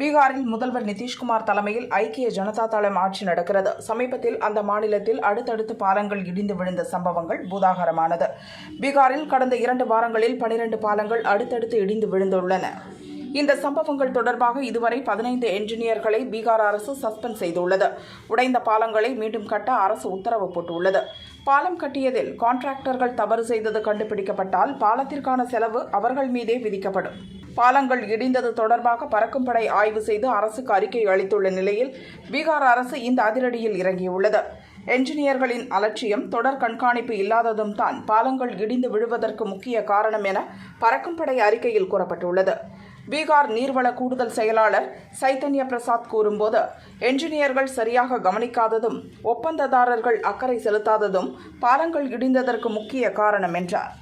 பீகாரில் முதல்வர் நிதிஷ்குமார் தலைமையில் ஐக்கிய ஜனதா தளம் ஆட்சி நடக்கிறது. சமீபத்தில் அந்த மாநிலத்தில் அடுத்தடுத்து பாலங்கள் இடிந்து விழுந்த சம்பவங்கள் பூதாகரமானது. பீகாரில் கடந்த இரண்டு வாரங்களில் பனிரெண்டு பாலங்கள் அடுத்தடுத்து இடிந்து விழுந்துள்ளன. இந்த சம்பவங்கள் தொடர்பாக இதுவரை பதினைந்து என்ஜினியர்களை பீகார் அரசு சஸ்பெண்ட் செய்துள்ளது. உடைந்த பாலங்களை மீண்டும் கட்ட அரசு உத்தரவு போட்டுள்ளது. பாலம் கட்டியதில் கான்ட்ராக்டர்கள் தவறு செய்தது கண்டுபிடிக்கப்பட்டால் பாலத்திற்கான செலவு அவர்கள் மீதே விதிக்கப்படும். பாலங்கள் இடிந்தது தொடர்பாக பறக்கும் படை ஆய்வு செய்து அரசுக்கு அறிக்கை அளித்துள்ள நிலையில் பீகார் அரசு இந்த அதிரடியில் இறங்கியுள்ளது. என்ஜினியர்களின் அலட்சியம் தொடர் கண்காணிப்பு இல்லாததும் தான் பாலங்கள் இடிந்து விழுவதற்கு முக்கிய காரணம் என பறக்கும் படை அறிக்கையில் கூறப்பட்டுள்ளது. பீகார் நீர்வள கூடுதல் செயலாளர் சைத்தன்ய பிரசாத் கூறும்போது என்ஜினியர்கள் சரியாக கவனிக்காததும் ஒப்பந்ததாரர்கள் அக்கறை செலுத்தாததும் பாலங்கள் இடிந்ததற்கு முக்கிய காரணம் என்றார்.